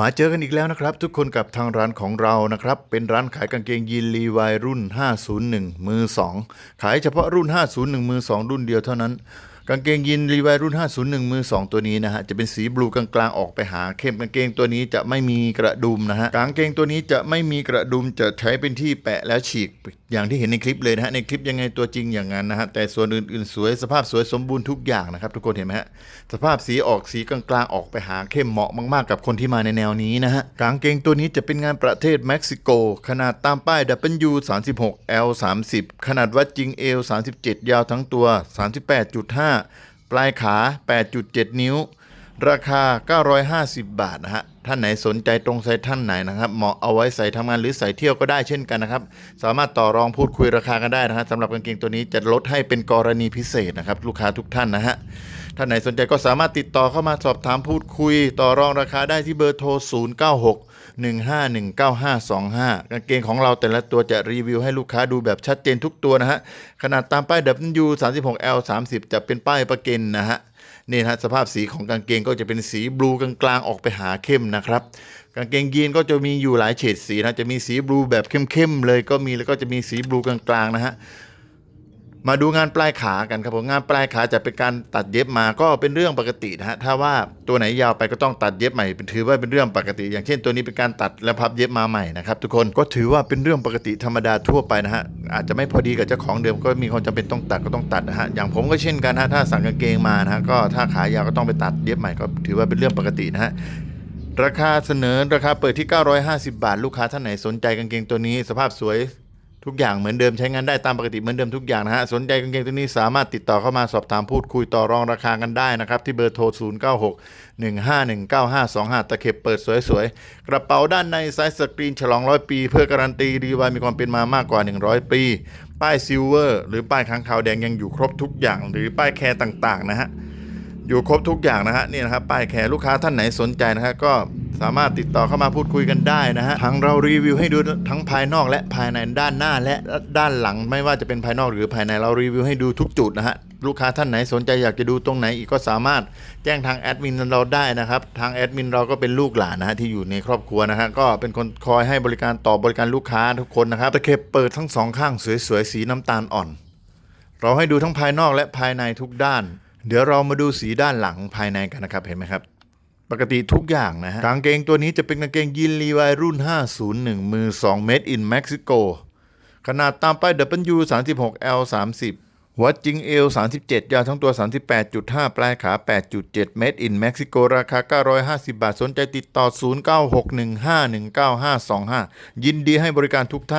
มาเจอกันอีกแล้วนะครับ ทุกคนกับทางร้านของเรานะครับ เป็นร้านขายกางเกงยีนลีวายรุ่น 501 มือ 2 ขายเฉพาะรุ่น 501 มือ 2 รุ่นเดียวเท่านั้น กางเกงยีนรีวายรุ่น 501 มือ 2 ตัวนี้นะฮะ จะเป็นสีบลูกลางๆ ออกไปหาเข้มกางเกงตัวนี้จะไม่มีกระดุมนะฮะ กางเกงตัวนี้จะไม่มีกระดุมจะใช้เป็นที่แปะแล้วฉีกอย่างที่เห็นในคลิปเลยนะฮะ ในคลิปยังไงตัวจริงอย่างนั้นนะฮะ แต่ส่วนอื่นๆ สวยสภาพสวยสมบูรณ์ทุกอย่างนะครับทุกคนเห็นไหมฮะ สภาพสีออกสีกลางๆ ออกไปหาเข้มเหมาะมากๆ กับคนที่มาในแนวนี้นะฮะ กางเกงตัวนี้จะเป็นงานประเทศเม็กซิโก ขนาดตามป้าย W 36 L 30ขนาดวัดจริง L 37 ยาวทั้งตัว 38.5ปลายขา 8.7 นิ้ว ราคา 950 บาทนะฮะ ท่านไหนสนใจตรงไซส์ท่านไหนนะครับ เหมาะเอาไว้ใส่ทำงานหรือใส่เที่ยวก็ได้เช่นกันนะครับ สามารถต่อรองพูดคุยราคากันได้นะฮะสำหรับกางเกงตัวนี้จะลดให้เป็นกรณีพิเศษนะครับ ลูกค้าทุกท่านนะฮะ ท่านไหนสนใจก็สามารถติดต่อเข้ามาสอบถามพูดคุย ต่อรองราคาได้ที่เบอร์โทร 096 1519525 กางเกงของเราแต่ละตัวจะรีวิวให้ลูกค้าดูแบบชัดเจนทุกตัวนะฮะ ขนาดตามป้าย W 36 L 30จะเป็นป้ายประกันนะฮะนี่นะฮะสภาพสีของกางเกงก็จะเป็นสีบลูกลางๆออกไปหาเข้มนะครับกางเกงยีนก็จะมีอยู่หลายเฉดสีนะจะมีสีบลูแบบเข้มๆเลยก็มีแล้วก็จะมีสีบลูกลางๆนะฮะ มาดูงานปลายขากันครับผมงานปลายขาจะเป็นการตัดเย็บมาก็เป็นเรื่องปกตินะฮะถ้าว่าตัวไหนยาวไปก็ต้องตัดเย็บใหม่เป็นถือว่าเป็นเรื่องปกติ อย่างเช่นตัวนี้เป็นการตัดและพับเย็บมาใหม่นะครับทุกคนก็ถือว่าเป็นเรื่องปกติธรรมดาทั่วไปนะฮะอาจจะไม่พอดีกับเจ้าของเดิมก็มีความจำเป็นต้องตัดก็ต้องตัดนะฮะอย่างผมก็เช่นกันฮะถ้าสั่งกางเกงมานะฮะก็ถ้าขายาวก็ต้องไปตัดเย็บใหม่ก็ถือว่าเป็นเรื่องปกตินะฮะราคาเสนอราคาเปิดที่ 950 บาท ลูกค้าท่านไหนสนใจกางเกงตัวนี้ สภาพสวย ทุกอย่างเหมือนเดิมใช้งานได้ตามปกติเหมือนเดิมทุกอย่างนะฮะ สนใจกางเกงตัวนี้สามารถติดต่อเข้ามาสอบถามพูดคุยต่อรองราคากันได้นะครับ ที่เบอร์โทร 096 1519525 ตะเข็บเปิดสวยๆ กระเป๋าด้านในไซส์สกรีนฉลองร้อยปี เพื่อการันตีรีวายมีความเป็นมามากกว่า 100 ปี ป้ายซิลเวอร์หรือป้ายค้างคาวแดงยังอยู่ครบทุกอย่างหรือป้ายแคร์ต่างๆนะฮะอยู่ครบทุกอย่างนะฮะนี่นะครับป้ายแคร์ลูกค้าท่านไหนสนใจนะฮะก็ สามารถติดต่อเข้ามาพูดคุยกันได้นะฮะทั้งเรารีวิวให้ดูทั้งภายนอกและภายในด้านหน้าและด้านหลัง ไม่ว่าจะเป็นภายนอกหรือภายในเรารีวิวให้ดูทุกจุดนะฮะลูกค้าท่านไหนสนใจอยากจะดูตรงไหนอีกก็สามารถแจ้งทางแอดมินเราได้นะครับ ทางแอดมินเราก็เป็นลูกหลานนะฮะที่อยู่ในครอบครัวนะฮะก็เป็นคนคอยให้บริการต่อบริการลูกค้าทุกคนนะครับตะเข็บเปิดทั้งสองข้างสวยๆสีน้ำตาลอ่อน เราให้ดูทั้งภายนอกและภายในทุกด้าน เดี๋ยวเรามาดูสีด้านหลังภายในกันนะครับเห็นไหมครับ ปกติทุกอย่างนะฮะกางเกงตัวนี้จะเป็นกางเกงยีนลีวายรุ่น 501 มือ2 made in Mexico ขนาดตามป้าย W 36 L 30วัดจริง L 37 ยาวทั้งตัว 38.5 ปลายขา 8.7 made in Mexico ราคา 950 บาท สนใจติดต่อ 0961519525 ยินดีให้บริการทุกท่าน